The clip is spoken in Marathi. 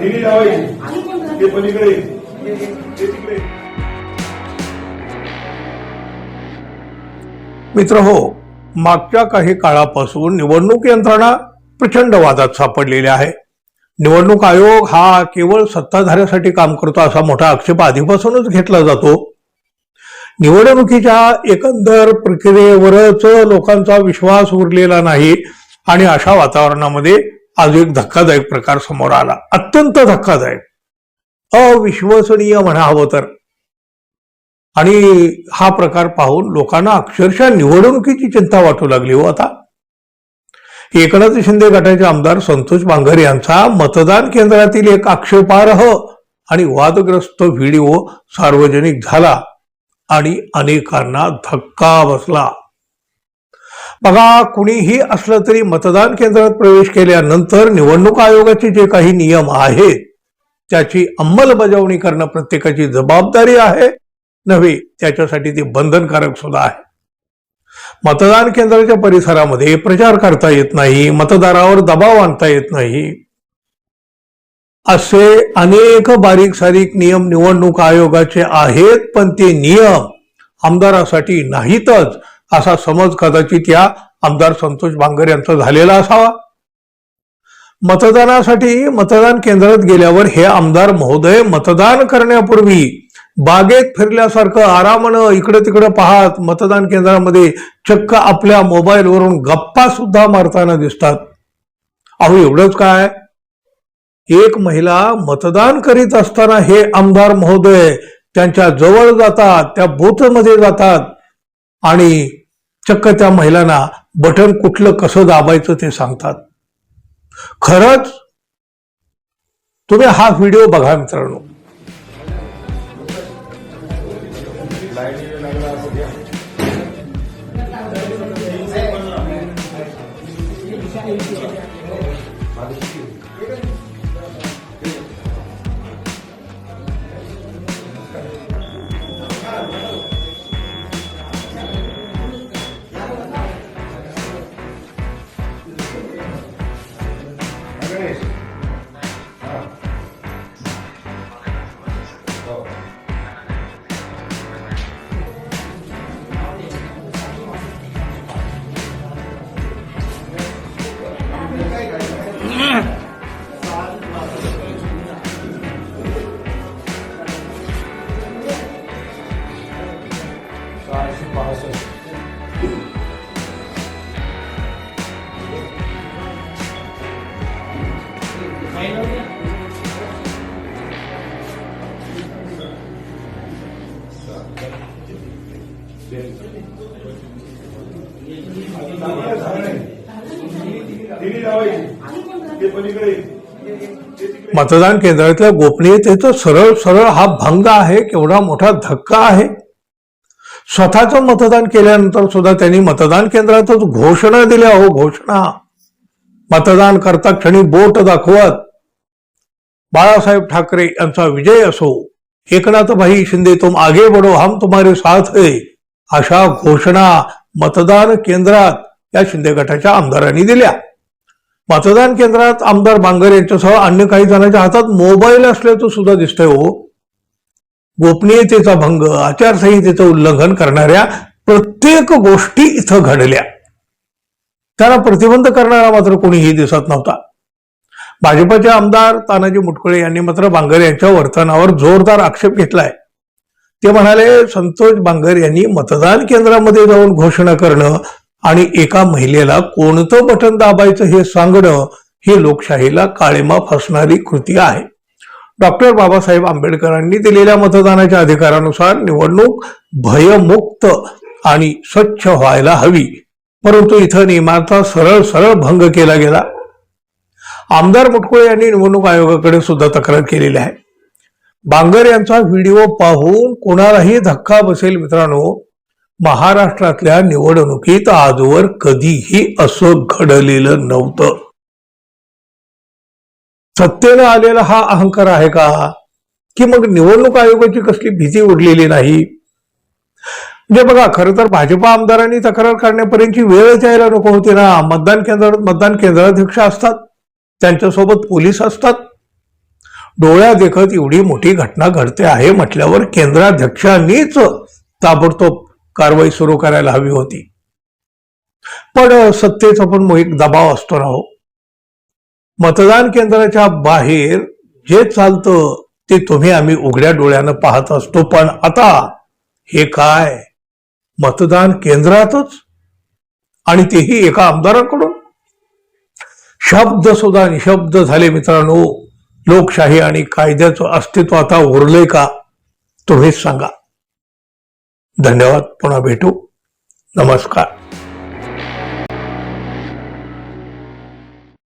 दिली लावायची ते पलीकडे ते तिकडे मित्र हो मागच्या काही काळापासून निवडणूक यंत्रणा प्रचंड वादात सापडलेली आहे. निवडणूक आयोग हा केवळ सत्ताधाऱ्यासाठी काम करतो असा मोठा आक्षेप आधीपासूनच घेतला जातो. निवडणुकीच्या एकंदर प्रक्रियेवरच लोकांचा विश्वास उरलेला नाही. आणि अशा वातावरणामध्ये आज एक धक्कादायक प्रकार समोर आला. अत्यंत धक्कादायक. अविश्वसनीय म्हणावं तर. आणि हा प्रकार पाहून लोकांना अक्षरशः निवडणुकीची चिंता वाटू लागली हो आता. एकनाथ शिंदे गटाचे आमदार संतोष बांगर यांचा मतदान केंद्रातील एक आक्षेपार्ह आणि वादग्रस्त व्हिडिओ सार्वजनिक झाला आणि अनेकांना धक्का बसला. बघा कुणीही असलं तरी मतदान केंद्रात प्रवेश केल्यानंतर निवडणूक आयोगाचे जे काही नियम आहेत त्याची अंमलबजावणी करणं प्रत्येकाची जबाबदारी आहे. नव्हे त्याच्यासाठी ते बंधनकारक सुद्धा आहे. मतदान केंद्राच्या परिसरामध्ये प्रचार करता येत नाही मतदारावर दबाव आणता येत नाही. असे अनेक बारीक सारीक नियम निवडणूक आयोगाचे आहेत पण ते नियम आमदारासाठी नाहीतच असा समज कदाचित या आमदार संतोष बांगर यांचा झालेला असावा. मतदानासाठी मतदान केंद्रात गेल्यावर हे आमदार महोदय मतदान करण्यापूर्वी बागेत फिरल्यासारखं आरामानं इकडे तिकडे पाहत मतदान केंद्रामध्ये चक्क आपल्या मोबाईलवरून गप्पा सुद्धा मारताना दिसतात. अहो एवढंच काय? एक महिला मतदान करीत असताना हे आमदार महोदय त्यांच्या जवळ जातात त्या बूथमध्ये जातात आणि चक्क त्या महिलांना बटन कुठलं कसं दाबायचं ते सांगतात. खरंच तुम्ही हा व्हिडिओ बघा मित्रांनो. गणेश हा. हो. सहाशे पासष्ट मतदान केंद्रातल्या गोपनीयतेचा सरळ सरळ हा भंग आहे केवढा मोठा धक्का आहे. स्वतःचं मतदान केल्यानंतर सुद्धा त्यांनी मतदान केंद्रातच घोषणा दिल्या हो घोषणा. मतदान करता क्षणी बोट दाखवत. बाळासाहेब ठाकरे यांचा विजय असो. एकनाथभाई शिंदे तुम आगे बढो हम तुम्हारे साथ है. अशा घोषणा मतदान केंद्रात या शिंदे गटाच्या आमदारांनी दिल्या. मतदान केंद्रात आमदार बांगर यांच्यासह अन्य काही जणांच्या हातात मोबाईल असल्याचं सुद्धा दिसतंय हो. गोपनीयतेचा भंग आचारसंहितेचं उल्लंघन करणाऱ्या प्रत्येक गोष्टी इथं घडल्या. त्याला प्रतिबंध करणारा मात्र कोणीही दिसत नव्हता. भाजपचे आमदार तानाजी मुटकुळे यांनी मात्र बांगर यांच्या वर्तनावर जोरदार आक्षेप घेतलाय. ते म्हणाले संतोष बांगर यांनी मतदान केंद्रामध्ये जाऊन घोषणा करणं आणि एका महिलेला कोणतं बटन दाबायचं हे सांगणं ही लोकशाहीला काळेमा फसणारी कृती आहे. डॉक्टर बाबासाहेब आंबेडकरांनी दिलेल्या मतदानाच्या अधिकारानुसार निवडणूक भयमुक्त आणि स्वच्छ व्हायला हवी. परंतु इथं नियमाचा सरळ सरळ भंग केला गेला. आमदार मुटकुळे यांनी निवडणूक आयोगाकडे सुद्धा तक्रार केलेली आहे. बांगर यांचा व्हिडिओ पाहून कोणालाही धक्का बसेल मित्रांनो महाराष्ट्रातल्या निवडणुकीत आजवर कधीही असं घडलेलं नव्हतं. सत्तेनं आलेला हा अहंकार आहे का? की मग निवडणूक आयोगाची कसली भीती उडलेली नाही? म्हणजे बघा खरं तर भाजपा आमदारांनी तक्रार करण्यापर्यंतची वेळच यायला नको होती ना. मतदान केंद्रात मतदान केंद्राध्यक्ष असतात त्यांच्यासोबत पोलीस असतात. डोळ्या देखत एवढी मोठी घटना घडते आहे म्हटल्यावर केंद्राध्यक्षांनीच ताबडतोब कारवाई सुरू करायला हवी होती. पण सत्तेचा पण एक दबाव असतो ना हो मतदान केंद्राच्या बाहेर जे चालतं ते तुम्ही आम्ही उघड्या डोळ्यानं पाहत असतो. पण आता हे काय? मतदान केंद्रातच? आणि तेही एका आमदाराकडून? शब्द सुद्धा निशब्द झाले मित्रांनो. लोकशाही आणि कायद्याचं अस्तित्व आता उरलंय का तुम्हीच सांगा. धन्यवाद पुन्हा भेटू. नमस्कार.